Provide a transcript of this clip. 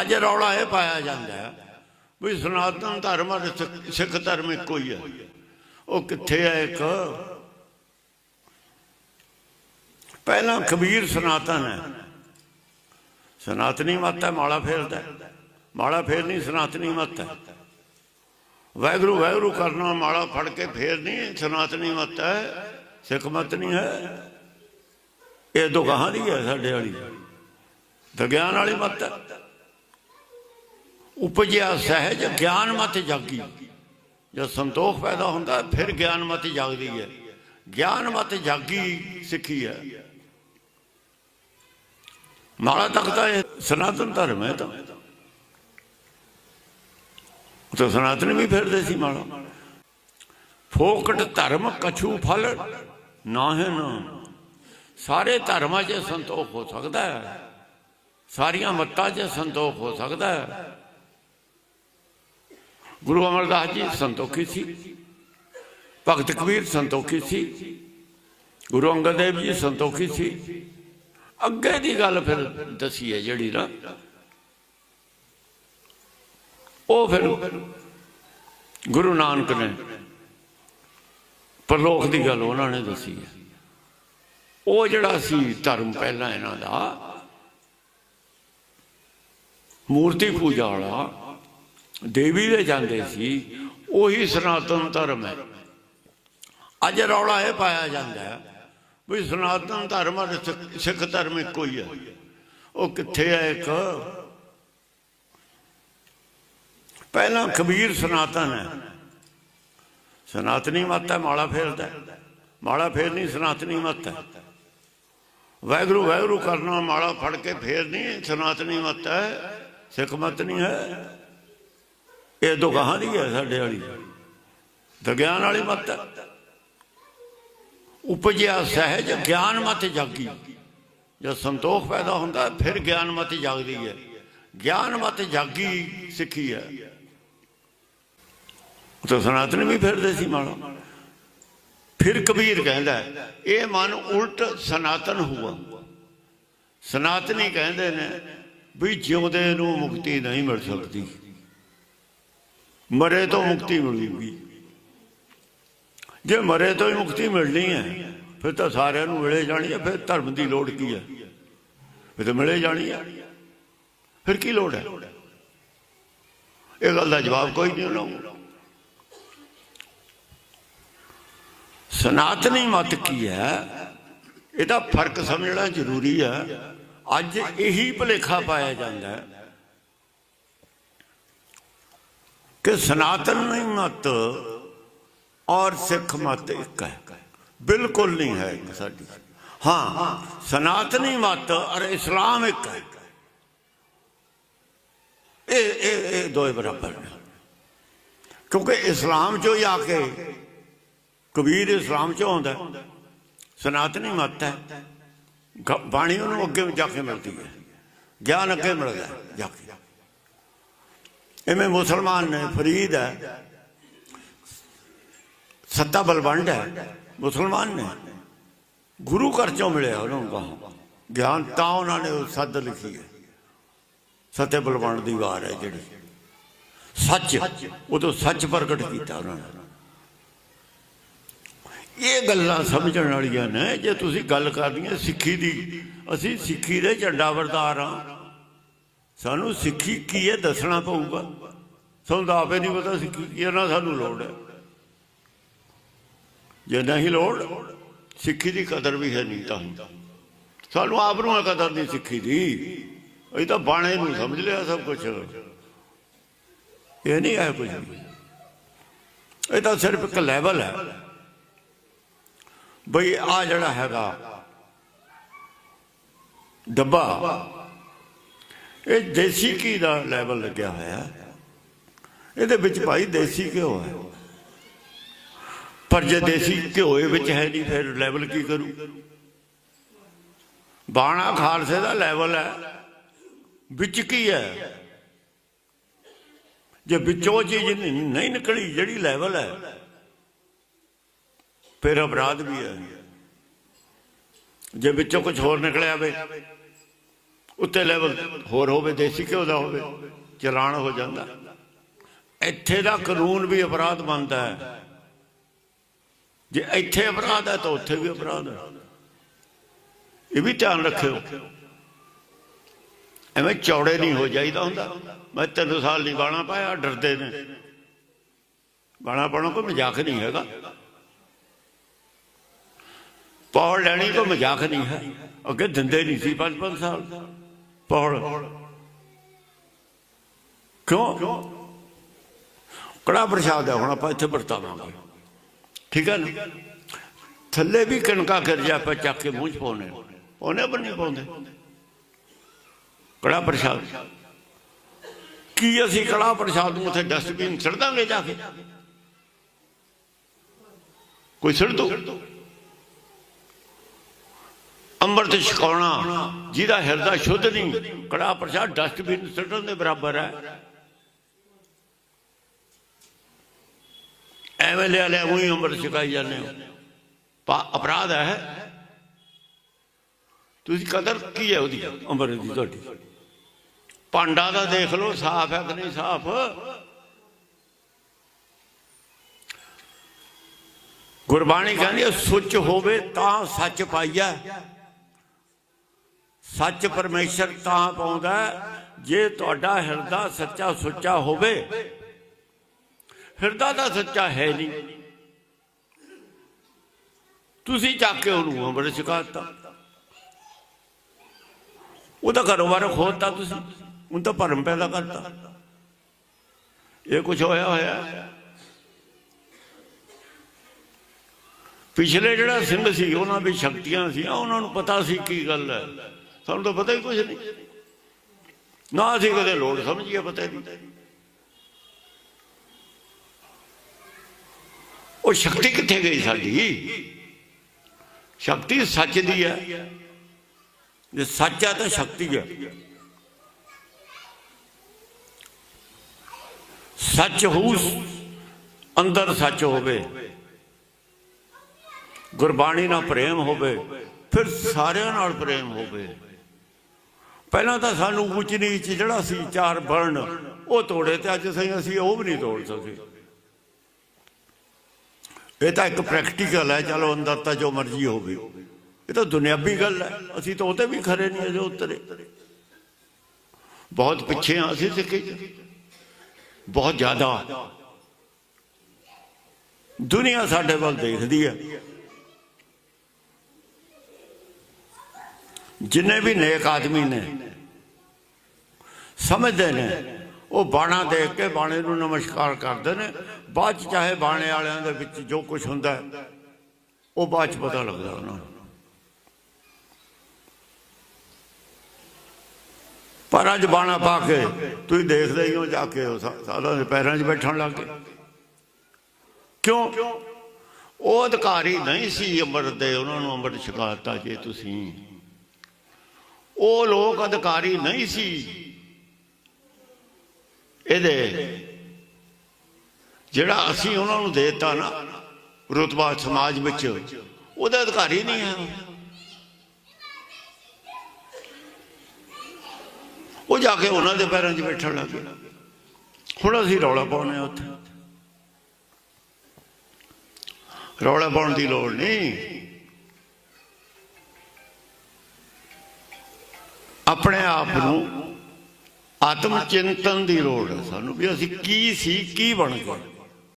ਅੱਜ ਰੌਲਾ ਇਹ ਪਾਇਆ ਜਾਂਦਾ ਵੀ ਸਨਾਤਨ ਧਰਮ ਅਤੇ ਸਿੱਖ- ਸਿੱਖ ਧਰਮ ਇੱਕੋ ਹੀ ਹੈ। ਉਹ ਕਿੱਥੇ ਹੈ ਇੱਕ? ਪਹਿਲਾਂ ਕਬੀਰ ਸਨਾਤਨ ਹੈ। ਸਨਾਤਨੀ ਮਤ ਹੈ, ਮਾਲਾ ਫੇਰਦਾ ਹੈ। ਮਾਲਾ ਫੇਰ ਸਨਾਤਨੀ ਮਤ ਹੈ। ਵੈਗਰੂ ਵੈਗਰੂ ਕਰਨਾ, ਮਾਲਾ ਫੜ ਕੇ ਫੇਰਨੀ ਸਨਾਤਨੀ ਮਤ ਹੈ। ਸਿੱਖ ਮਤ ਨਹੀਂ ਹੈ। ਇਹ ਦੁਗਾਹਾਂ ਦੀ ਹੈ ਸਾਡੇ ਵਾਲੀ। ਵਿਗਿਆਨ ਵਾਲੀ ਮਤ ਹੈ। ਉਪਜਿਆ ਸਹਿਜ ਗਿਆਨ ਮਤ ਜਾਗੀ। ਜਦ ਸੰਤੋਖ ਪੈਦਾ ਹੁੰਦਾ, ਫਿਰ ਗਿਆਨ ਮਤ ਜਾਗਦੀ ਹੈ। ਗਿਆਨ ਮਤ ਜਾਗੀ ਸਿੱਖੀ ਹੈ। ਮਾਲਾ ਤੱਕ ਤਾਂ ਇਹ ਸਨਾਤਨ ਧਰਮ ਹੈ ਤਾਂ। ਤਾਂ ਸਨਾਤਨ ਵੀ ਫਿਰਦੇ ਸੀ ਮਾਲਾ। ਫੋਕਟ ਧਰਮ ਕਛੂ ਫਲ ਨਾ ਹੈ ਨਾ ਸਾਰੇ ਧਰਮਾਂ 'ਚ ਸੰਤੋਖ ਹੋ ਸਕਦਾ ਹੈ। ਸਾਰੀਆਂ ਮੱਤਾਂ 'ਚ ਸੰਤੋਖ ਹੋ ਸਕਦਾ ਹੈ। ਗੁਰੂ ਅਮਰਦਾਸ ਜੀ ਸੰਤੋਖੀ ਸੀ, ਭਗਤ ਕਬੀਰ ਸੰਤੋਖੀ ਸੀ, ਗੁਰੂ ਅੰਗਦ ਦੇਵ ਜੀ ਸੰਤੋਖੀ ਸੀ। ਅੱਗੇ ਦੀ ਗੱਲ ਫਿਰ ਦਸੀ ਹੈ ਜਿਹੜੀ ਨਾ, ਉਹ ਫਿਰ ਗੁਰੂ ਨਾਨਕ ਨੇ ਪਰਲੋਕ ਦੀ ਗੱਲ ਉਹਨਾਂ ਨੇ ਦੱਸੀ ਹੈ। ਉਹ ਜਿਹੜਾ ਸੀ ਧਰਮ ਪਹਿਲਾਂ ਇਹਨਾਂ ਦਾ, ਮੂਰਤੀ ਪੂਜਾ ਵਾਲਾ ਦੇਵੀ ਦੇ ਜਾਂਦੇ ਸੀ, ਉਹੀ ਸਨਾਤਨ ਧਰਮ ਹੈ। ਅੱਜ ਰੌਲਾ ਇਹ ਪਾਇਆ ਜਾਂਦਾ ਹੈ ਵੀ ਸਨਾਤਨ ਧਰਮ ਅਤੇ ਸਿੱਖ- ਧਰਮ ਇੱਕੋ ਹੀ ਹੈ। ਉਹ ਕਿੱਥੇ ਹੈ ਇੱਕ? ਪਹਿਲਾਂ ਕਬੀਰ ਸਨਾਤਨ ਹੈ। ਸਨਾਤਨੀ ਮਤ ਹੈ, ਮਾਲਾ ਫੇਰਦਾ ਹੈ। ਮਾਲਾ ਫੇਰ ਸਨਾਤਨੀ ਮਤ ਹੈ। ਵੈਗਰੂ ਵੈਗਰੂ ਕਰਨਾ, ਮਾਲਾ ਫੜ ਕੇ ਫੇਰਨੀ ਸਨਾਤਨੀ ਮਤ ਹੈ। ਸਿੱਖ ਮਤ ਨਹੀਂ ਹੈ। ਇਹ ਦੁਗਾਹਾਂ ਦੀ ਹੈ ਸਾਡੇ ਵਾਲੀ। ਵਿਗਿਆਨ ਵਾਲੀ ਮਤ ਹੈ। ਉਪਜਿਆ ਸਹਿਜ ਗਿਆਨ ਮਤ ਜਾਗੀ। ਜਦ ਸੰਤੋਖ ਪੈਦਾ ਹੁੰਦਾ, ਫਿਰ ਗਿਆਨ ਮਤ ਜਾਗਦੀ ਹੈ। ਗਿਆਨ ਮਤ ਜਾਗੀ ਸਿੱਖੀ ਹੈ। ਤਾਂ ਸਨਾਤਨ ਵੀ ਫਿਰਦੇ ਸੀ ਮਾਲਾ ਫਿਰ ਕਬੀਰ ਕਹਿੰਦਾ, ਇਹ ਮਨ ਉਲਟ ਸਨਾਤਨ ਹੁਆ ਸਨਾਤਨੀ ਕਹਿੰਦੇ ਨੇ ਵੀ ਜਿਉਂਦੇ ਨੂੰ ਮੁਕਤੀ ਨਹੀਂ ਮਿਲ ਸਕਦੀ। ਮਰੇ ਤੋਂ ਮੁਕਤੀ ਮਿਲੂਗੀ ਜੇ ਮਰੇ ਤੋਂ ਹੀ ਮੁਕਤੀ ਮਿਲਣੀ ਹੈ, ਫਿਰ ਤਾਂ ਸਾਰਿਆਂ ਨੂੰ ਮਿਲੇ ਜਾਣੀ ਹੈ, ਫਿਰ ਧਰਮ ਦੀ ਲੋੜ ਕੀ ਹੈ? ਫਿਰ ਤਾਂ ਮਿਲੇ ਜਾਣੀ ਹੈ। ਫਿਰ ਕੀ ਲੋੜ ਹੈ? ਇਹ ਗੱਲ ਦਾ ਜਵਾਬ ਕੋਈ ਨਹੀਂ ਉਹਨਾਂ ਸਨਾਤਨੀ ਮਤ ਕੀ ਹੈ? ਇਹਦਾ ਫ਼ਰਕ ਸਮਝਣਾ ਜ਼ਰੂਰੀ ਹੈ। ਅੱਜ ਇਹੀ ਭੁਲੇਖਾ ਪਾਇਆ ਜਾਂਦਾ ਹੈ। ਕਿ ਸਨਾਤਨੀ ਮਤ ਔਰ ਸਿੱਖ ਮਤ ਇੱਕ ਹੈ ਬਿਲਕੁਲ ਨਹੀਂ ਹੈ ਇੱਕ ਸਾਡੀ ਹਾਂ ਸਨਾਤਨੀ ਮਤ ਔਰ ਇਸਲਾਮ ਇੱਕ ਹੈ ਇਹ ਇਹ ਇਹ ਦੋਏ ਬਰਾਬਰ ਨੇ ਕਿਉਂਕਿ ਇਸਲਾਮ ਚੋਂ ਹੀ ਆ ਕੇ ਕਬੀਰ ਇਸਲਾਮ ਚੋਂ ਆਉਂਦਾ ਹੈ। ਸਨਾਤਨੀ ਮਤ ਹੈ ਗ- ਬਾਣੀ ਉਹਨੂੰ ਅੱਗੇ ਜਾ ਕੇ ਮਿਲਦੀ ਹੈ ਇਵੇਂ ਮੁਸਲਮਾਨ ਨੇ, ਫਰੀਦ ਹੈ। ਸੱਤਾ ਬਲਵੰਡ ਹੈ, ਮੁਸਲਮਾਨ ਨੇ। ਗੁਰੂ ਘਰ ਚੋਂ ਮਿਲਿਆ ਉਹਨਾਂ ਨੂੰ ਕਹਾ। ਗਿਆਨ ਤਾਂ ਉਹਨਾਂ ਨੇ ਸੱਦ ਲਿਖੀ ਹੈ। ਸੱਤੇ ਬਲਵੰਡ ਦੀ ਵਾਰ ਹੈ ਜਿਹੜੀ। ਸੱਚ, ਉਹ ਤੋਂ ਸੱਚ ਪ੍ਰਗਟ ਕੀਤਾ ਉਹਨਾਂ ਨੇ। ਇਹ ਗੱਲਾਂ ਸਮਝਣ ਵਾਲੀਆਂ ਨੇ, ਜੇ ਤੁਸੀਂ ਗੱਲ ਕਰਨੀ ਹੈ ਸਿੱਖੀ ਦੀ, ਅਸੀਂ ਸਿੱਖੀ ਦੇ ਝੰਡਾ ਵਰਦਾਰ ਹਾਂ। ਸਾਨੂੰ ਸਿੱਖੀ ਕੀ ਹੈ ਦੱਸਣਾ ਪਊਗਾ? ਸਾਨੂੰ ਤਾਂ ਆਪੇ ਨਹੀਂ ਪਤਾ ਸਿੱਖੀ ਕੀ ਹੈ, ਨਾ ਸਾਨੂੰ ਲੋੜ ਹੈ। ਜੇ ਨਹੀਂ ਲੋੜ, ਸਿੱਖੀ ਦੀ ਕਦਰ ਵੀ ਹੈ ਨਹੀਂ ਤਾਂ। ਸਾਨੂੰ ਆਪ ਨੂੰ ਕਦਰ ਨਹੀਂ ਸਿੱਖੀ ਦੀ। ਇਹ ਤਾਂ ਬਾਣੇ ਨੂੰ ਸਮਝ ਲਿਆ ਸਭ ਕੁਝ ਇਹ ਨਹੀਂ ਹੈ ਕੁਝ ਇਹ ਤਾਂ ਸਿਰਫ ਇੱਕ ਲੈਵਲ ਹੈ। ਬਈ ਆ ਜਿਹੜਾ ਹੈਗਾ, ਡੱਬਾ ਇਹ ਦੇਸੀ ਘੀ ਦਾ ਲੈਵਲ ਲੱਗਿਆ ਹੋਇਆ ਇਹਦੇ ਵਿੱਚ ਭਾਈ ਦੇਸੀ ਘਿਓ ਹੈ। ਪਰ ਜੇ ਦੇਸੀ ਘਿਓ ਇਹ ਵਿੱਚ ਹੈ ਨਹੀਂ, ਫਿਰ ਲੈਵਲ ਕੀ ਕਰੂ? ਬਾਣਾ ਖਾਲਸੇ ਦਾ ਲੈਵਲ ਹੈ। ਵਿੱਚ ਕੀ ਹੈ? ਜੇ ਵਿੱਚੋਂ ਚੀਜ਼ ਨਹੀਂ ਨਹੀਂ ਨਿਕਲੀ, ਜਿਹੜੀ ਲੈਵਲ ਹੈ, ਫਿਰ ਅਪਰਾਧ ਵੀ ਹੈ। ਜੇ ਵਿੱਚੋਂ ਕੁਝ ਹੋਰ ਨਿਕਲਿਆ ਵੇ ਉੱਤੇ ਲੈਵਲ ਹੋਰ ਹੋਵੇ, ਦੇਸੀ ਘਿਓ ਦਾ ਹੋਵੇ ਚਲਾਨ ਹੋ ਜਾਂਦਾ। ਇੱਥੇ ਦਾ ਕਾਨੂੰਨ ਵੀ ਅਪਰਾਧ ਬਣਦਾ ਹੈ। ਜੇ ਇੱਥੇ ਅਪਰਾਧ ਹੈ, ਤਾਂ ਉੱਥੇ ਵੀ ਅਪਰਾਧ ਹੈ। ਇਹ ਵੀ ਧਿਆਨ ਰੱਖਿਓ। ਐਵੇਂ ਚੌੜੇ ਨਹੀਂ ਹੋ ਜਾਈਦਾ ਹੁੰਦਾ। ਮੈਂ ਤਿੰਨ ਸਾਲ ਨਹੀਂ ਬਾਣਾ ਪਾਇਆ, ਡਰਦੇ ਨੇ। ਬਾਣਾ ਪਾਉਣਾ ਕੋਈ ਮਜ਼ਾਕ ਨਹੀਂ ਹੈਗਾ। ਪੌੜ ਲੈਣੀ ਕੋਈ ਮਜ਼ਾਕ ਨਹੀਂ ਹੈ। ਅੱਗੇ ਦਿੰਦੇ ਨਹੀਂ ਸੀ ਪੰਜ ਪੰਜ ਸਾਲ। ਪੌੜ ਕਿਉਂ? ਕੜਾ ਪ੍ਰਸ਼ਾਦ ਹੈ? ਹੁਣ ਆਪਾਂ ਇੱਥੇ ਵਰਤਾਵਾਂਗੇ। ਠੀਕ ਹੈ ਨਾ? ਥੱਲੇ ਵੀ ਕਣਕਾ ਕਰ ਜਾ ਆਪਾਂ ਚੱਕ ਕੇ ਮੂੰਹ ਚ ਪਾਉਣੇ ਉਹਨੇ ਪਰ ਨਹੀਂ ਪਾਉਂਦੇ। ਕੜਾ ਪ੍ਰਸ਼ਾਦ? ਕੀ ਅਸੀਂ ਕੜਾ ਪ੍ਰਸ਼ਾਦ ਨੂੰ ਉੱਥੇ ਡਸਟਬਿਨ ਛੱਡ ਦਾਂਗੇ ਜਾ ਕੇ? ਕੋਈ ਛੱਡ ਦੋ ਅੰਮ੍ਰਿਤ ਛਕਾਉਣਾ, ਜਿਹਦਾ ਹਿਰਦਾ ਸ਼ੁੱਧ ਨਹੀਂ, ਕੜਾ ਪ੍ਰਸ਼ਾਦ ਡਸਟਬਿਨ ਸੁੱਟਣ ਦੇ ਬਰਾਬਰ ਹੈ। ਐਵੇਂ ਲਿਆ ਲਿਆ ਉਹੀ ਅੰਮ੍ਰਿਤ ਛਕਾਈ ਜਾਂਦੇ ਹੋ। ਪਾ ਅਪਰਾਧ ਹੈ। ਤੁਸੀਂ ਕਦਰ ਕੀ ਹੈ ਉਹਦੀ? ਅੰਮ੍ਰਿਤ ਦੀ ਤੁਹਾਡੀ। ਭਾਂਡਾ ਦਾ ਦੇਖ ਲਓ, ਸਾਫ਼ ਹੈ ਕਿ ਨਹੀਂ ਸਾਫ਼? ਗੁਰਬਾਣੀ ਕਹਿੰਦੀ ਸੁੱਚ ਹੋਵੇ ਤਾਂ ਸੱਚ ਪਾਈਆ ਸੱਚ ਪਰਮੇਸ਼ਰ ਤਾਂ ਪਾਉਂਦਾ ਜੇ ਤੁਹਾਡਾ ਹਿਰਦਾ ਸੱਚਾ ਸੁੱਚਾ ਹੋਵੇ। ਹਿਰਦਾ ਦਾ ਸੱਚਾ ਹੈ ਨਹੀਂ। ਤੁਸੀਂ ਚੱਕ ਕੇ ਉਹਨੂੰ ਅੰਮ੍ਰਿਤ ਛਕਾਤਾ। ਉਹਦਾ ਕਾਰੋਬਾਰ ਖੋਲਤਾ ਤੁਸੀਂ। ਉਹ ਤਾਂ ਭਰਮ ਪੈਦਾ ਕਰਤਾ। ਇਹ ਕੁਝ ਹੋਇਆ ਹੋਇਆ। ਪਿਛਲੇ ਜਿਹੜਾ ਸਿੰਘ ਸੀ, ਉਹਨਾਂ ਵਿੱਚ ਸ਼ਕਤੀਆਂ ਸੀ। ਉਹਨਾਂ ਨੂੰ ਪਤਾ ਸੀ ਕੀ ਗੱਲ ਹੈ। ਸਾਨੂੰ ਤਾਂ ਪਤਾ ਹੀ ਕੁਝ ਨਹੀਂ। ਨਾ ਅਸੀਂ ਕਦੇ ਲੋੜ ਸਮਝੀਏ, ਪਤਾ ਨਹੀਂ। ਉਹ ਸ਼ਕਤੀ ਕਿੱਥੇ ਗਈ ਸਾਡੀ? ਸ਼ਕਤੀ ਸੱਚ ਦੀ ਹੈ। ਜੇ ਸੱਚ ਹੈ ਤਾਂ ਸ਼ਕਤੀ ਹੈ ਸੱਚ ਹੋਊ ਅੰਦਰ ਸੱਚ ਹੋਵੇ। ਗੁਰਬਾਣੀ ਨਾਲ ਪ੍ਰੇਮ ਹੋਵੇ, ਫਿਰ ਸਾਰਿਆਂ ਨਾਲ ਪ੍ਰੇਮ ਹੋਵੇ। ਪਹਿਲਾਂ ਤਾਂ ਸਾਨੂੰ ਉੱਚ ਨੀਚ ਜਿਹੜਾ ਸੀ, ਚਾਰ ਵਰਣ, ਉਹ ਤੋੜੇ ਤੇ ਅੱਜ ਸਹੀ ਅਸੀਂ ਉਹ ਵੀ ਨਹੀਂ ਤੋੜ ਸਕੇ। ਇਹ ਤਾਂ ਇੱਕ ਪ੍ਰੈਕਟੀਕਲ ਹੈ, ਚਲੋ ਅੰਦਰ ਤਾਂ ਜੋ ਮਰਜ਼ੀ ਹੋਵੇ। ਇਹ ਤਾਂ ਦੁਨਿਆਵੀ ਗੱਲ ਹੈ, ਅਸੀਂ ਤਾਂ ਉਹਤੇ ਵੀ ਖਰੇ ਨਹੀਂ ਅਜੇ ਉਤਰੇ। ਬਹੁਤ ਪਿੱਛੇ ਹਾਂ ਅਸੀਂ ਸਿੱਖੇ ਬਹੁਤ ਜ਼ਿਆਦਾ। ਦੁਨੀਆ ਸਾਡੇ ਵੱਲ ਦੇਖਦੀ ਹੈ। ਜਿੰਨੇ ਵੀ ਨੇਕ ਆਦਮੀ ਨੇ, ਸਮਝਦੇ ਨੇ, ਉਹ ਬਾਣਾ ਦੇਖ ਕੇ ਬਾਣੇ ਨੂੰ ਨਮਸਕਾਰ ਕਰਦੇ ਨੇ। ਬਾਅਦ ਚ ਚਾਹੇ ਬਾਣੇ ਵਾਲਿਆਂ ਦੇ ਵਿੱਚ ਜੋ ਕੁਝ ਹੁੰਦਾ, ਉਹ ਬਾਅਦ ਚ ਪਤਾ ਲੱਗਦਾ ਉਹਨਾਂ ਨੂੰ। ਪਰ ਅੱਜ ਬਾਣਾ ਪਾ ਕੇ ਤੁਸੀਂ ਦੇਖਦੇ ਹੀ ਹੋ, ਜਾ ਕੇ ਉਹ ਸਾ- ਦੇ ਪੈਰਾਂ 'ਚ ਬੈਠਣ ਲੱਗ ਗਏ। ਕਿਉਂ? ਉਹ ਅਧਿਕਾਰੀ ਨਹੀਂ ਸੀ ਅੰਮ੍ਰਿਤ ਦੇ, ਉਹਨਾਂ ਨੂੰ ਅੰਮ੍ਰਿਤ ਛਕਾਤਾ ਜੇ ਤੁਸੀਂ। ਉਹ ਲੋਕ ਅਧਿਕਾਰੀ ਨਹੀਂ ਸੀ। ਇਹਦੇ ਜਿਹੜਾ ਅਸੀਂ ਉਹਨਾਂ ਨੂੰ ਦੇਤਾ ਨਾ, ਰੁਤਬਾ ਸਮਾਜ ਵਿੱਚ, ਉਹਦਾ ਅਧਿਕਾਰੀ ਨਹੀਂ ਹੈ। ਉਹ ਜਾ ਕੇ ਉਹਨਾਂ ਦੇ ਪੈਰਾਂ 'ਚ ਬੈਠਣ ਲੱਗ ਗਏ। ਹੁਣ ਅਸੀਂ ਰੌਲਾ ਪਾਉਣੇ ਆ ਉੱਥੇ। ਰੌਲਾ ਪਾਉਣ ਦੀ ਲੋੜ ਨਹੀਂ। ਆਪਣੇ ਆਪ ਨੂੰ ਆਤਮ ਚਿੰਤਨ ਦੀ ਲੋੜ ਹੈ ਸਾਨੂੰ ਵੀ ਅਸੀਂ ਕੀ ਸੀ, ਕੀ ਬਣ ਗਏ।